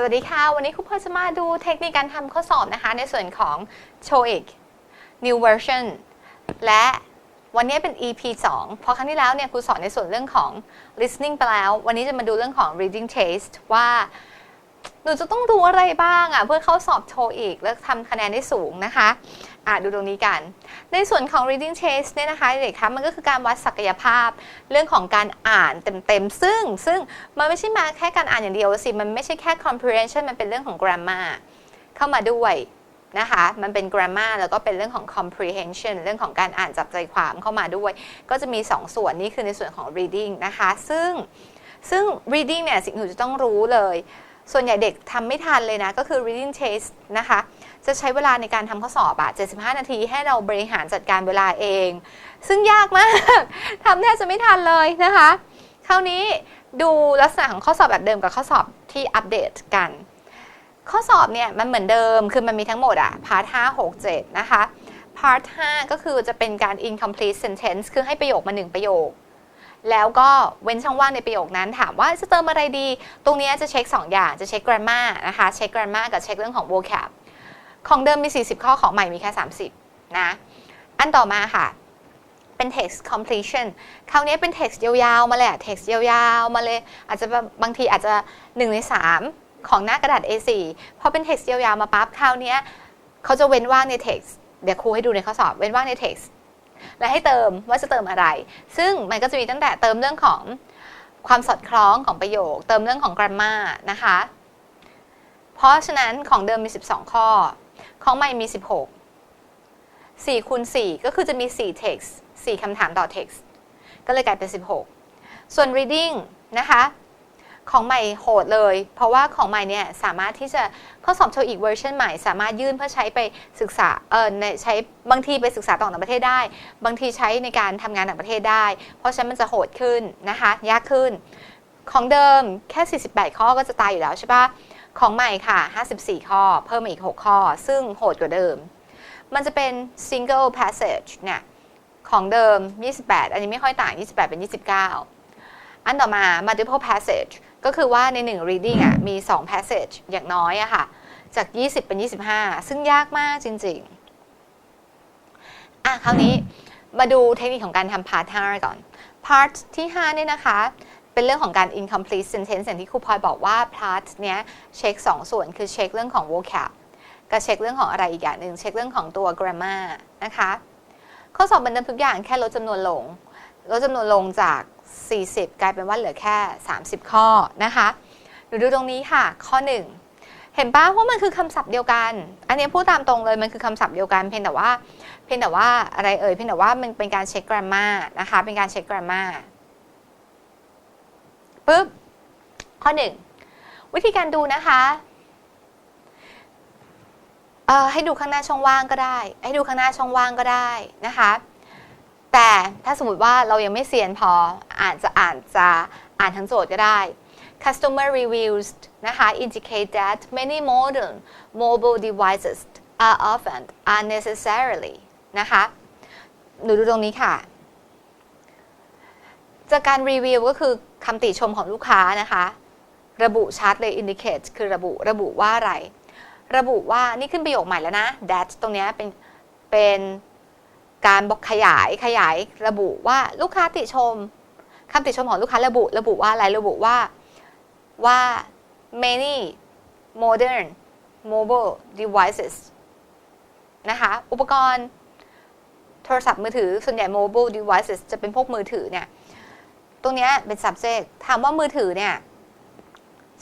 สวัสดีค่ะ วันนี้ครูพลจะมาดูเทคนิคการทำข้อสอบนะคะ ในส่วนของ TOEIC New Version และวันนี้เป็น EP 2 เพราะครั้งที่แล้วเนี่ยครูสอนในส่วนเรื่องของ listening ไปแล้ว วันนี้จะมาดูเรื่องของ reading test ว่า หนูจะต้องรู้อะไรบ้างอะเพื่อเข้าสอบ TOEIC แล้วทำคะแนนได้สูงนะคะอะดูตรงนี้กัน ในส่วนของ reading test เนี่ยนะคะเด็กคะมันก็คือการวัดศักยภาพเรื่องของการอ่านเต็มๆ ซึ่งซึ่งมันไม่ใช่มาแค่การอ่านอย่างเดียวสิ มันไม่ใช่แค่ comprehension มันเป็นเรื่องของ grammar เข้ามาด้วยนะคะ มันเป็น grammar แล้วก็เป็นเรื่องของ comprehension เรื่องของการอ่านจับใจความเข้ามาด้วย ก็จะมี 2ส่วนนี้คือในส่วนของ reading นะคะ ซึ่งซึ่ง reading เนี่ยสิ่งที่หนูจะต้องรู้เลย ส่วนใหญ่เด็กทำไม่ทันเลยนะ ก็คือ reading test นะคะ จะใช้เวลาในการทำข้อสอบอะ75 นาทีให้เราบริหารจัดการเวลาเอง ซึ่งยากมาก ทำแทบจะไม่ทันเลยนะคะ คราวนี้ดูลักษณะของข้อสอบแบบเดิมกับข้อสอบที่อัปเดตกัน ข้อสอบเนี่ยมันเหมือนเดิม คือมันมีทั้งหมดอะพาร์ท5 6 7 นะคะ พาร์ท5ก็คือจะเป็นการ incomplete sentence คือให้ประโยคมา 1 ประโยค แล้วก็เว้นช่องว่างในประโยคนั้นถามว่าจะเติมอะไรดี ตรงนี้จะเช็ค 2 อย่างจะเช็ค grammar นะคะ เช็ค grammar กับเช็คเรื่องของ vocab ของเดิมมี 40 ข้อของใหม่มีแค่ 30 นะ อันต่อมาค่ะ เป็น text completion คราวนี้เป็น text ยาวๆ มาเลยอะ text ยาวๆ มาเลย อาจจะบบบางทีอาจจะ 1 ใน 3 ของหน้ากระดาษ A4 พอเป็น text ยาวๆ มาปั๊บ คราวนี้เขาจะเว้นว่างใน text เดี๋ยวครูให้ดูในข้อสอบ เว้นว่างใน text และให้เติมว่าจะเติมอะไร ซึ่งมันก็จะมีตั้งแต่เติมเรื่องของความสอดคล้องของประโยค เติมเรื่องของ grammar นะคะ เพราะฉะนั้นของเดิมมี 12 ข้อ ของใหม่มี 16 4คูณ4ก็คือจะมี 4 text 4คำถามต่อ text ก็เลยกลายเป็น 16 ส่วน reading นะคะ ของใหม่โหดเลย เพราะว่าของใหม่เนี่ยสามารถที่จะข้อสอบโชว์อีกเวอร์ชันใหม่สามารถยื่นเพื่อใช้ไปศึกษาเออในใช้บางทีไปศึกษาต่างประเทศได้ บางทีใช้ในการทำงานต่างประเทศได้ เพราะฉะนั้นมันจะโหดขึ้นนะคะยากขึ้น ของเดิมแค่ 48 ข้อก็จะตายอยู่แล้วใช่ปะของใหม่ค่ะ 54 ข้อ เพิ่มมาอีก 6 ข้อ ซึ่งโหดกว่าเดิม มันจะเป็น single passage เนี่ยของเดิม 28 อันนี้ไม่ค่อยต่าง 28 เป็น 29 อันต่อมา multiple passage ก็คือว่าใน 1 reading อะมี 2 passage อย่างน้อยอะค่ะ จาก 20 เป็น 25 ซึ่งยากมากจริง ๆ อะ คราวนี้มาดูเทคนิคของการทำ part 5ก่อน part ที่5เนี่ยนะคะ เป็นเรื่องของการ incomplete sentence อย่างที่ครูพลอยบอกว่า part เนี้ยเช็ค 2 ส่วนคือเช็คเรื่องของ vocab กับเช็คเรื่องของอะไรอีกอย่างหนึ่งเช็คเรื่องของตัว grammar นะคะ ข้อสอบบันทึกทุกอย่างแค่ลดจำนวนลงลดจำนวนลงจาก 40 กลายเป็นว่าเหลือแค่ 30 ข้อนะคะดูดูตรงนี้ค่ะ ข้อ 1 เห็นป้าว่ามันคือคำศัพท์เดียวกัน อันนี้พูดตามตรงเลยมันคือคำศัพท์เดียวกัน เพียงแต่ว่าเพียงแต่ว่าอะไรเอ่ยเพียงแต่ว่ามันเป็นการเช็ค grammar นะคะเป็นการเช็ค grammar ปึ๊บข้อ 1 วิธีการดูนะคะเออให้ดูข้างหน้าช่องว่างก็ได้ ให้ดูข้างหน้าช่องว่างก็ได้นะคะ แต่ถ้าสมมติว่าเรายังไม่เซียนพออ่านจะอ่านจะอ่านทั้งโจทย์ก็ได้ customer reviews นะคะ indicate that many modern mobile devices are often unnecessarily นะคะหนูดูตรงนี้ค่ะ จากการรีวิวก็คือคำติชมของลูกค้านะคะ ระบุชัดเลย indicate คือระบุระบุว่าอะไร ระบุว่านี่ขึ้นประโยคใหม่แล้วนะ that ตรงนี้เป็นเป็น การบอกขยายขยายระบุว่าลูกค้าติชมคำติชมของลูกค้าระบุ ระบุว่าอะไรระบุว่าว่า many modern mobile devices นะคะอุปกรณ์โทรศัพท์มือถือ ส่วนใหญ่ mobile devices จะเป็นพวกมือถือเนี่ย ตรงนี้เป็น subject ถามว่ามือถือเนี่ย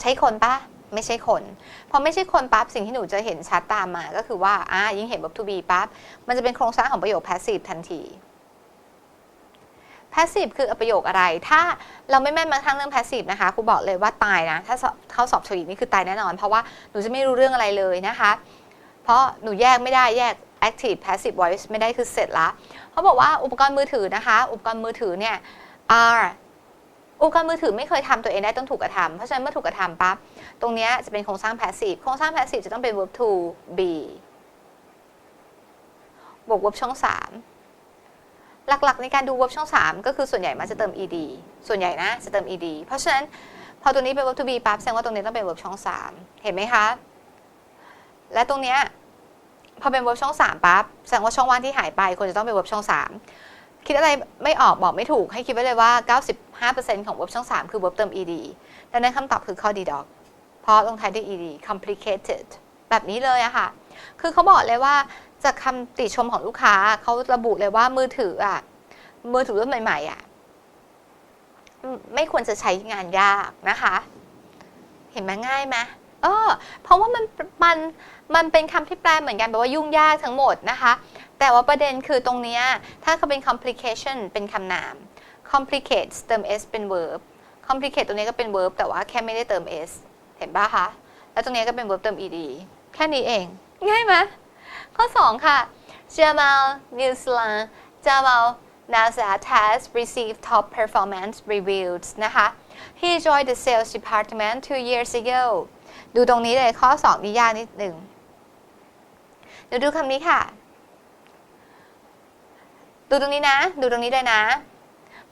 ใช้คนปะ ไม่ใช่คน พอไม่ใช่คนปั๊บสิ่งที่หนูจะเห็นชัดตามมา ก็คือว่าอ่ายิ่งเห็น verb to be ปั๊บมันจะเป็นโครงสร้างของประโยค passive ทันที passive คือประโยคอะไร ถ้าเราไม่แม่นมาทั้งเรื่อง passive นะคะครูบอกเลยว่าตายนะ ถ้าเข้าสอบโทอีกนี่คือตายแน่นอน เพราะว่าหนูจะไม่รู้เรื่องอะไรเลยนะคะ เพราะหนูแยกไม่ได้แยก active passive voice ไม่ได้คือเสร็จละเขาบอกว่าอุปกรณ์มือถือนะคะ อุปกรณ์มือถือเนี่ย are อุปกรณ์มือถือไม่เคยทำตัวเองได้ต้องถูกกระทำเพราะฉะนั้นเมื่อถูกกระทำปั๊บตรงนี้จะเป็นโครงสร้าง passive โครงสร้าง passive จะต้องเป็น verb to be บวก verb ช่อง 3 หลักๆ ในการดู verb ช่อง 3 ก็คือส่วนใหญ่มันจะเติม ed ส่วนใหญ่นะจะเติม ed เพราะฉะนั้นพอตัวนี้เป็น verb to be ปั๊บแสดงว่าตรงนี้ต้องเป็น verb ช่อง 3 เห็นไหมคะ และตรงนี้พอเป็น verb ช่อง 3 ปั๊บแสดงว่าช่องว่างที่หายไปควรจะต้องเป็น verb ช่อง 3 คิดอะไรไม่ออกบอกไม่ถูกให้คิดไว้เลยว่า 95%ของ verb ช่อง 3 คือ verb เติม ed ดังนั้นคำตอบคือข้อ d dog เพราะลงท้ายด้วย ed complicated แบบนี้เลยอะค่ะ คือเขาบอกเลยว่าจากคำติชมของลูกค้าเขาระบุเลยว่ามือถืออะมือถือรุ่นใหม่ๆอะไม่ควรจะใช้งานยากนะคะ เห็นไหมง่ายไหม เออ เพราะว่ามันมันมันเป็นคำที่แปลเหมือนกันแปลว่ายุ่งยากทั้งหมดนะคะ แต่ว่าประเด็นคือตรงนี้ถ้าเขาเป็น complication เป็นคำนาม complicate เติม s เป็น verb complicate ตรงนี้ก็เป็น verb แต่ว่าแค่ไม่ได้เติม s เห็นปะคะ แล้วตรงนี้ก็เป็น verb เติม ed แค่นี้เอง ง่ายไหมข้อ 2 ค่ะ Jamal Newsland Jamal Nazat has received top performance reviews นะคะ He joined the sales department two years ago ดูตรงนี้เลยข้อ 2 นี่ยากนิดหนึ่งเดี๋ยวดูคำนี้ค่ะ ดูตรงนี้นะ ดูตรงนี้เลยนะ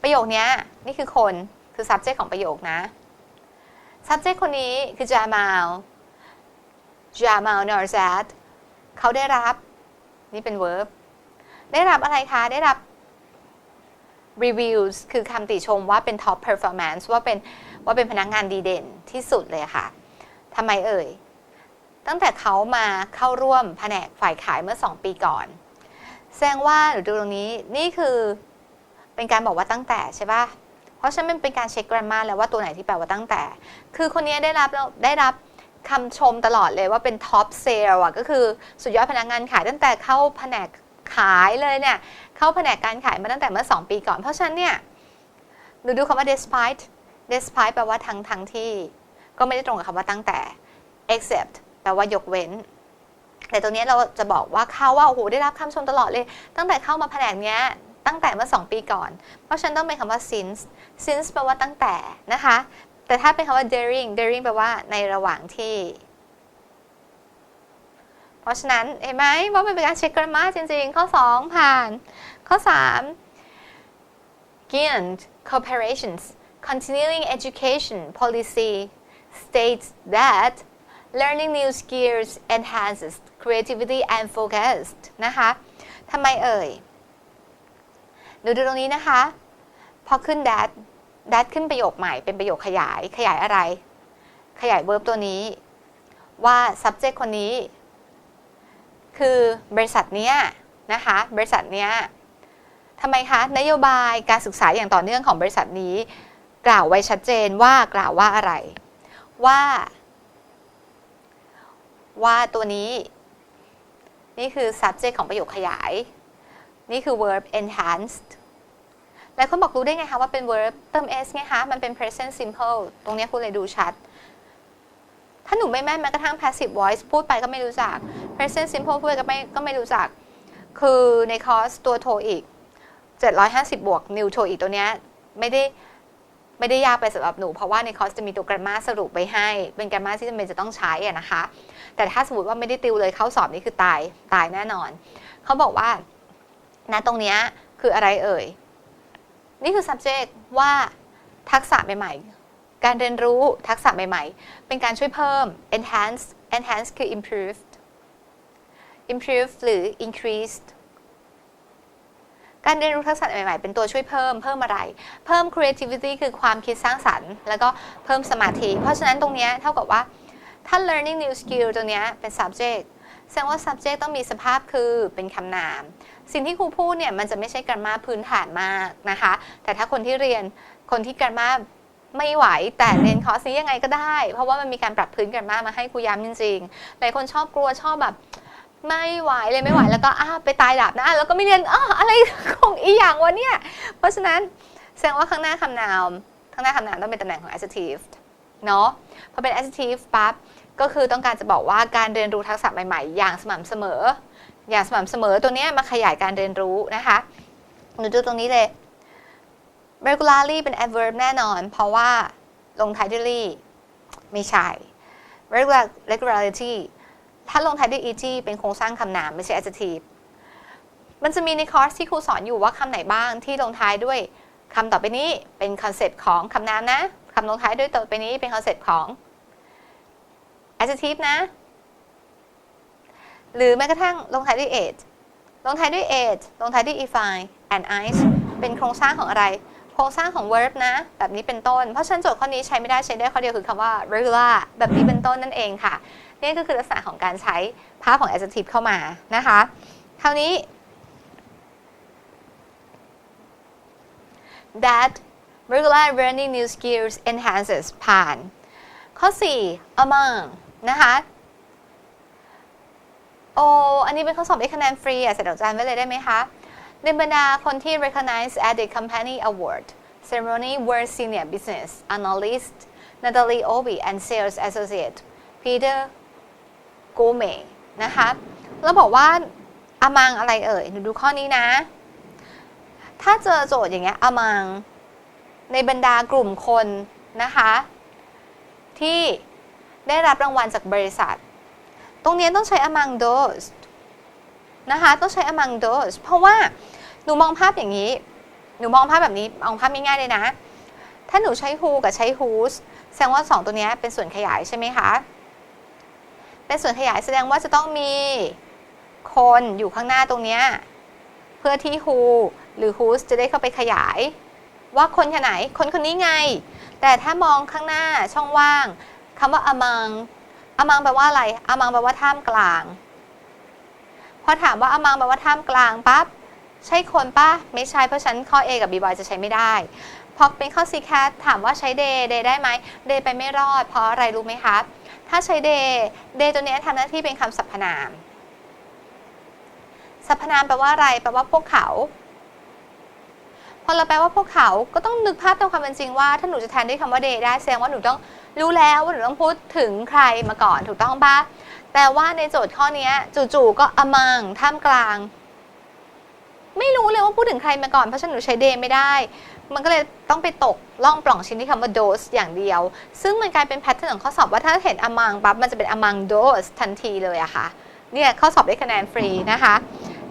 ประโยคนี้นี่คือคนคือ subject ของประโยคนะ subject คนนี้คือ Jamal Jamal Narzat เขาได้รับ นี่เป็น verb ได้รับอะไรคะ ได้รับ reviews คือคำติชมว่าเป็น top performance ว่าเป็นว่าเป็นพนักงานดีเด่นที่สุดเลยค่ะ ทำไมเอ่ย ตั้งแต่เขามาเข้าร่วมแผนกฝ่ายขายเมื่อ 2 ปีก่อน แสดงว่าหรือดูตรงนี้นี่คือเป็นการบอกว่าตั้งแต่ใช่ปะเพราะฉะนั้นมันเป็นการเช็คกรามาแล้วว่าตัวไหนที่แปลว่าตั้งแต่ คือคนนี้ได้รับได้รับคำชมตลอดเลยว่าเป็นท็อปเซลล์อะก็คือสุดยอดพนักงานขายตั้งแต่เข้าแผนกขายเลยเนี่ย เข้าแผนกการขายมาตั้งแต่เมื่อ 2 ปีก่อน เพราะฉะนั้นเนี่ยดูดูคำว่า despite despite แปลว่าทั้งทั้งที่ ก็ไม่ได้ตรงกับคำว่าตั้งแต่ except แปลว่ายกเว้น แต่ตรงนี้เราจะบอกว่าเขาว่าโอ้โหได้รับคำชมตลอดเลย ตั้งแต่เข้ามาแผนกเนี้ยตั้งแต่เมื่อ 2 ปีก่อน เพราะฉันต้องเป็นคำว่า since since แปลว่าตั้งแต่นะคะ แต่ถ้าเป็นคำว่า during during แปลว่าในระหว่างที่ เพราะฉะนั้นเห็นไหมว่ามันเป็นการเช็คกราฟมาจริง ๆ ข้อ 2 ผ่าน ข้อ 3 Giant Corporations Continuing Education Policy states that learning new skills enhances creativity and focus นะคะทำไมเอ่ยดูดูตรงนี้นะคะ พอขึ้น that that ขึ้นประโยคใหม่เป็นประโยคขยายขยายอะไร ขยาย verb ตัวนี้ ว่า subject คนนี้ คือบริษัทเนี้ยนะคะ บริษัทเนี้ยทำไมคะ นโยบายการศึกษาอย่างต่อเนื่องของบริษัทนี้ กล่าวไว้ชัดเจนว่ากล่าวว่าอะไร ว่า ว่าตัวนี้ นี่คือ subject ของประโยคขยาย นี่คือ verb enhanced หลายคนบอกรู้ได้ไงคะว่าเป็น verb เติม s ไงคะมันเป็น present simple ตรงนี้คุณเลยดูชัด ถ้าหนูไม่แม่นแม้กระทั่ง passive voice พูดไปก็ไม่รู้จัก present simple พูดก็ไม่ก็ไม่รู้จัก คือในคอร์สตัวโทอีก750 บวก new โทอีกตัวเนี้ยไม่ได้ ไม่ได้ยากไปสำหรับหนู เพราะว่าในคอร์สจะมีตัว grammar สรุปไปให้ เป็น grammar ที่จำเป็นจะต้องใช้อะนะคะ แต่ถ้าสมมติว่าไม่ได้ติวเลยเข้าสอบนี่คือตายตายแน่นอน เขาบอกว่าณตรงนี้คืออะไรเอ่ย นี่คือ subject ว่าทักษะใหม่ๆ การเรียนรู้ทักษะใหม่ๆ เป็นการช่วยเพิ่ม enhance enhance คือ improved improve หรือ increased การเรียนรู้ทักษะใหม่ๆ เป็นตัวช่วยเพิ่มเพิ่มอะไร เพิ่ม creativity คือความคิดสร้างสรรค์ แล้วก็เพิ่มสมาธิ เพราะฉะนั้นตรงนี้เท่ากับว่าถ้า learning new skill ตรงนี้เป็น subject แสดงว่า subject ต้องมีสภาพคือเป็นคำนาม สิ่งที่ครูพูดเนี่ยมันจะไม่ใช่การมาพื้นฐานมากนะคะ แต่ถ้าคนที่เรียนคนที่การมาไม่ไหวแต่เรียนคอร์สนี้ยังไงก็ได้ เพราะว่ามันมีการปรับพื้นกร m มามาให้ครูย้ำจริงๆหลายคนชอบกลัวชอบแบบ ไม่ไหวเลยไม่ไหวแล้วก็อ้าไปตายดับนะแล้วก็ไม่เรียนอ้ออะไรของอีอย่างวะเนี่ย เพราะฉะนั้นแสดงว่าข้างหน้าคำนามข้างหน้าคำนามต้องเป็นตำแหน่งของ adjective เนาะพอเป็น adjective ปั๊บก็คือต้องการจะบอกว่าการเรียนรู้ทักษะใหม่ๆ อย่างสม่ำเสมอ อย่างสม่ำเสมอตัวเนี้ยมาขยายการเรียนรู้นะคะหนูดูตรงนี้เลย regularly เป็น adverb แน่นอน เพราะว่าลงท้ายด้วย ly ไม่ใช่ regularity ถ้าลงท้ายด้วย eg เป็นโครงสร้างคำนามไม่ใช่ adjective มันจะมีในคอร์สที่ครูสอนอยู่ว่าคำไหนบ้างที่ลงท้ายด้วยคำต่อไปนี้เป็นคอนเซปต์ของคำนามนะคำลงท้ายด้วยตัวไปนี้เป็นคอนเซปต์ของ adjective นะ หรือแม้กระทั่งลงท้ายด้วย age ลงท้ายด้วย age ลงท้ายด้วย ify and ice เป็นโครงสร้างของอะไร โครงสร้างของ verb นะ แบบนี้เป็นต้น เพราะฉะนั้นโจทย์ข้อนี้ใช้ไม่ได้ใช้ได้ข้อเดียวคือคำว่า regular แบบนี้เป็นต้นนั่นเองค่ะ นี่ก็คือลักษณะของการใช้ภาพของ adjective เข้ามานะคะคราวนี้ that regular learning new skills enhances ผ่าน ข้อ 4 among นะคะโออันนี้เป็นข้อสอบได้คะแนนฟรีอะใส่ดอกจันไว้เลยได้ไหมคะในบรรดาคนที่ recognize at the company award ceremony were senior business analyst Natalie Obi and sales associate Peter Gomez นะคะ แล้วบอกว่า among อะไรเอ่ยหนูดูข้อนี้นะ ถ้าเจอโจทย์อย่างเงี้ย among ในบรรดากลุ่มคนนะคะ ที่ได้รับรางวัลจากบริษัท ตรงนี้ต้องใช้ among those นะคะต้องใช้ among those เพราะว่าหนูมองภาพอย่างนี้ หนูมองภาพแบบนี้มองภาพง่ายๆเลยนะ ถ้าหนูใช้ who กับใช้ whose แสดงว่า 2 ตัวนี้เป็นส่วนขยายใช่ไหมคะ เป็นส่วนขยายแสดงว่าจะต้องมีคนอยู่ข้างหน้าตรงนี้ เพื่อที่ who หรือ whose จะได้เข้าไปขยาย ว่าคนคนไหน คนคนนี้ไง แต่ถ้ามองข้างหน้าช่องว่างคำว่า among among แปลว่าอะไร among แปลว่าท่ามกลาง พอถามว่า among แปลว่าท่ามกลางปั๊บใช่คนปะไม่ใช่เพราะฉันข้อ A กับ B boy จะใช้ไม่ได้พอเป็นข้อ C cat ถามว่าใช้ day day ได้ไหม day ไปไม่รอด เพราะอะไรรู้ไหมคะ ถ้าใช้ day day ตัวนี้ทำหน้าที่เป็นคำสรรพนาม สรรพนามแปลว่าอะไร แปลว่าพวกเขา พอเราแปลว่าพวกเขา ก็ต้องนึกภาพตามความเป็นจริงว่า ถ้าหนูจะแทนด้วยคำว่า day ได้แสดงว่าหนูต้องรู้แล้วว่าหนูต้องพูดถึงใครมาก่อนถูกต้องปะแต่ว่าในโจทย์ข้อนี้จู่ๆก็ among ท่ามกลาง ไม่รู้เลยว่าพูดถึงใครมาก่อน เพราะฉันหนูใช้ day ไม่ได้ มันก็เลยต้องไปตกล่องปล่องชิ้นที่คำว่า those อย่างเดียว ซึ่งมันกลายเป็นแพทเทิร์นของข้อสอบว่าถ้าเห็น among ปั๊บมันจะเป็น among those ทันทีเลยอะค่ะ เนี่ยข้อสอบได้คะแนนฟรีนะคะ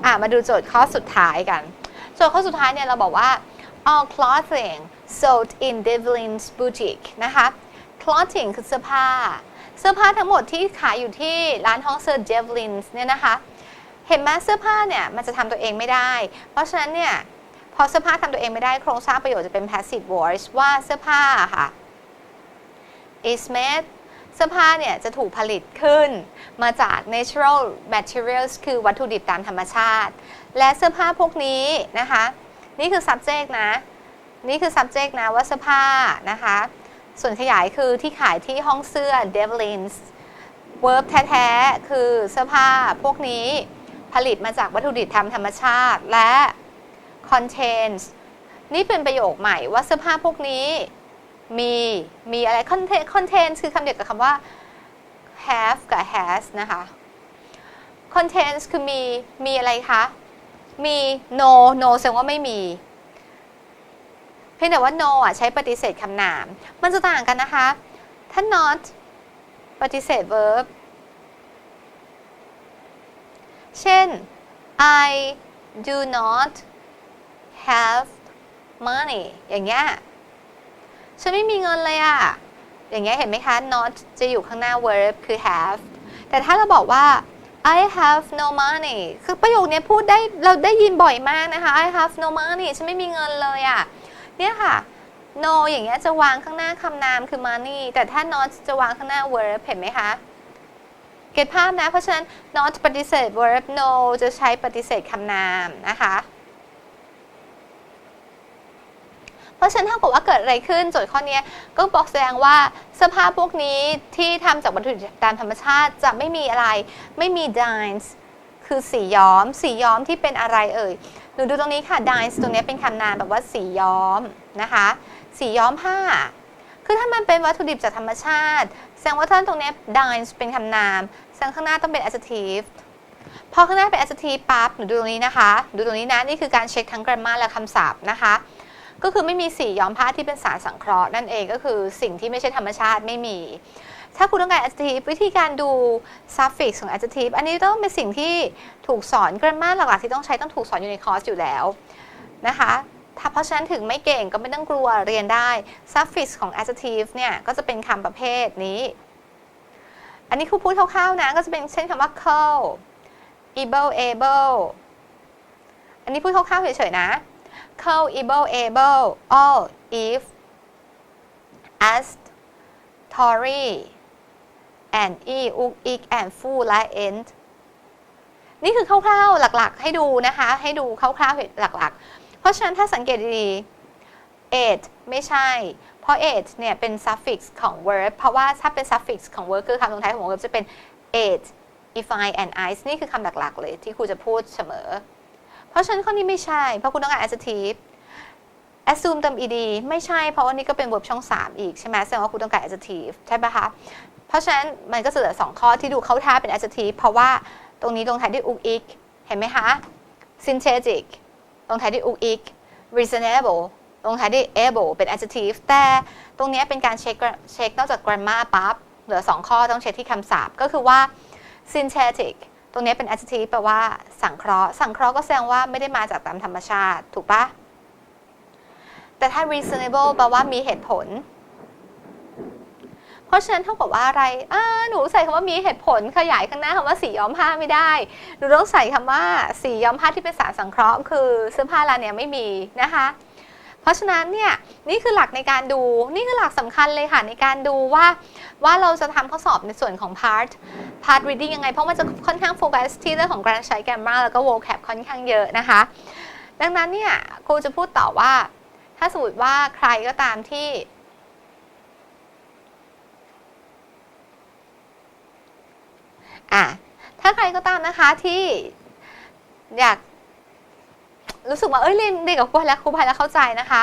อะมาดูโจทย์ข้อสุดท้ายกัน โจทย์ข้อสุดท้ายเนี่ยเราบอกว่า all clothing sold in Devlin's boutique นะคะ clothing คือเสื้อผ้า เสื้อผ้าทั้งหมดที่ขายอยู่ที่ร้านห้องเสื้อ Devlin's เนี่ยนะคะ เห็นไหมเสื้อผ้าเนี่ยมันจะทำตัวเองไม่ได้ เพราะฉะนั้นเนี่ยพอเสื้อผ้าทำตัวเองไม่ได้โครงสร้างประโยชน์จะเป็น passive voice ว่าเสื้อผ้าค่ะ is made เสื้อผ้าเนี่ยจะถูกผลิตขึ้น มาจาก natural materials คือวัตถุดิบตามธรรมชาติ และเสื้อผ้าพวกนี้นะคะ นี่คือ subject นะ นี่คือ subject นะว่าเสื้อผ้านะคะ ส่วนขยายคือที่ขายที่ห้องเสื้อ Devlin's verb แท้ ๆ คือเสื้อผ้าพวกนี้ ผลิตมาจากวัตถุดิบทางธรรมชาติ และ contains นี่เป็นประโยคใหม่ว่าเสื้อผ้าพวกนี้มีมีอะไร contain contains คือคำเดียวกับคำว่า have กับ has นะคะ contains คือมีมีอะไรคะ มี no no แสดงว่าไม่มีเพียงแต่ว่า no อะใช้ปฏิเสธคำนาม มันจะต่างกันนะคะ ถ้า not ปฏิเสธ verb เช่น I do not have money อย่างเงี้ย ฉันไม่มีเงินเลยอะอย่างเงี้ยเห็นไหมคะ not จะอยู่ข้างหน้า verb คือ have แต่ถ้าเราบอกว่า I have no money คือประโยคนี้พูดได้เราได้ยินบ่อยมากนะคะ I have no money ฉันไม่มีเงินเลยอะเนี่ยค่ะ no อย่างเงี้ยจะวางข้างหน้าคำนามคือ money แต่ถ้า not จะวางข้างหน้า verb เห็นไหมคะ เก็ตภาพนะ เพราะฉะนั้น not ปฏิเสธ verb no จะใช้ปฏิเสธคำนามนะคะ เพราะฉะนั้นถ้ากับว่าเกิดอะไรขึ้น โจทย์ข้อนี้ก็บอกแสดงว่าเสื้อผ้าพวกนี้ที่ทำจากวัตถุดิบตามธรรมชาติจะไม่มีอะไร ไม่มี dyes คือสีย้อม สีย้อมที่เป็นอะไรเอ่ยหนูดูตรงนี้ค่ะ dyes ตรงนี้เป็นคำนามแบบว่าสีย้อมนะคะ สีย้อมผ้า คือถ้ามันเป็นวัตถุดิบจากธรรมชาติ แสดงว่าท่านตรงนี้ dyes เป็นคำนาม แสดงข้างหน้าต้องเป็น adjective พอข้างหน้าเป็น adjective ปั๊บหนูดูตรงนี้นะคะ ดูตรงนี้นะ นี่คือการเช็คทั้ง grammar และคำศัพท์นะคะ ก็คือไม่มีสีย้อมผ้าที่เป็นสารสังเคราะห์นั่นเองก็คือสิ่งที่ไม่ใช่ธรรมชาติไม่มี ถ้าคุณต้องการ adjective วิธีการดู suffix ของ adjective อันนี้ต้องเป็นสิ่งที่ถูกสอน grammar หลักๆที่ต้องใช้ต้องถูกสอนอยู่ในคอร์สอยู่แล้วนะคะ ถ้าเพราะฉะนั้นถึงไม่เก่งก็ไม่ต้องกลัวเรียนได้ suffix ของ adjective เนี่ยก็จะเป็นคำประเภทนี้ อันนี้ครูพูดคร่าวๆนะ ก็จะเป็นเช่นคำว่า call able able อันนี้พูดคร่าวๆเฉยๆนะ call able able all if as, Tory and e uk ik and fu และ end นี่คือคร่าวๆหลักๆ ให้ดูนะคะ ให้ดูคร่าวๆหลักๆ เพราะฉะนั้นถ้าสังเกตดีๆ it ไม่ใช่ เพราะ it เนี่ยเป็น suffix ของ verb เพราะว่าถ้าเป็น suffix ของ verb คือคำลงท้ายของ verb จะเป็น it if I and I นี่คือคำหลักๆ เลยที่ครูจะพูดเสมอ เพราะฉะนั้นข้อนี้ไม่ใช่ เพราะคุณต้องการ adjective assume เติม ed ไม่ใช่ เพราะว่านี่ก็เป็น verb ช่อง 3 อีกใช่ไหมแสดงว่าคุณต้องการ adjective ใช่ปะคะ เพราะฉะนั้นมันก็จะเหลือ 2 ข้อที่ดูเข้าท่าเป็น adjective เพราะว่าตรงนี้ลงท้ายด้วย uk ik เห็นไหมคะ synthetic ลงท้ายด้วย uk ik reasonable ลงท้ายด้วย able เป็น adjective แต่ตรงนี้เป็นการเช็คเช็คนอกจาก grammar ปั๊บเหลือ 2 ข้อต้องเช็คที่คำศัพท์ก็คือว่า synthetic ตรงนี้เป็น adjective แปลว่าสังเคราะห์ สังเคราะห์ก็แสดงว่าไม่ได้มาจากตามธรรมชาติ ถูกปะแต่ถ้า reasonable แปลว่ามีเหตุผล ราะฉะนั้นเท่ากับว่าอะไรอ่าหนูใส่คำว่ามีเหตุผลขยายข้างหน้าคำว่าสีย้อมผ้าไม่ได้ หนูต้องใส่คำว่าสีย้อมผ้าที่เป็นสารสังเคราะห์ คือเสื้อผ้าร้าเนี้ยไม่มีนะคะเพราะฉะนั้นเนี่ยนี่คือหลักในการดูนี่คือหลักสำคัญเลยค่ะในการดูว่าว่าเราจะทำข้อสอบในส่วนของ part part reading ยังไง เพราะมันจะค่อนข้างโฟกัสที่เรื่องของการใช้ grammar แล้วก็ vocab ค่อนข้างเยอะนะคะ ดังนั้นเนี่ยครูจะพูดต่อว่า ถ้าสมมติว่าใครก็ตามที่ อะถ้าใครก็ตามนะคะที่อยากรู้สึกว่าเอ้ยเรียนเรียนกับครูภัยแล้วครูภัยแล้วเข้าใจนะคะ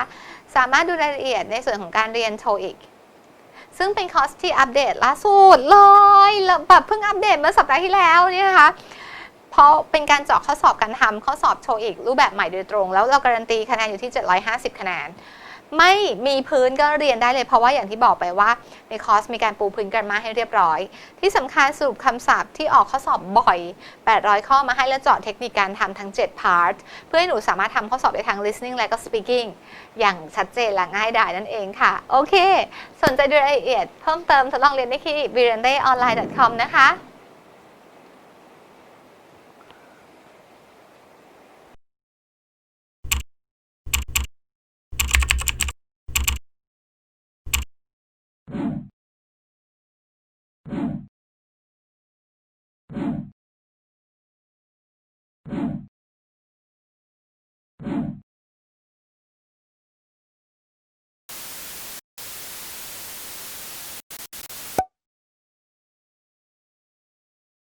สามารถดูรายละเอียดในส่วนของการเรียนโทอีก ซึ่งเป็นคอร์สที่อัปเดตล่าสุดเลยแล้วแบบเพิ่งอัปเดตเมื่อสัปดาห์ที่แล้วเนี่ยนะคะเพราะเป็นการเจาะข้อสอบการทำข้อสอบโชว์อีกรูปแบบใหม่โดยตรง แล้วเราการันตีคะแนนอยู่ที่ 750 คะแนน ไม่มีพื้นก็เรียนได้เลยเพราะว่าอย่างที่บอกไปว่าในคอร์สมีการปูพื้นกันมาให้เรียบร้อย ที่สำคัญสรุปคำศัพท์ที่ออกข้อสอบบ่อย 800 ข้อมาให้แล้วเจาะเทคนิคการทำทั้ง 7 พาร์ท เพื่อให้หนูสามารถทำข้อสอบได้ทั้ง listening และก็ speaking อย่างชัดเจนและง่ายดายนั่นเองค่ะ โอเค สนใจดูรายละเอียดเพิ่มเติมทดลองเรียนได้ที่ v i r a n d e online com นะคะ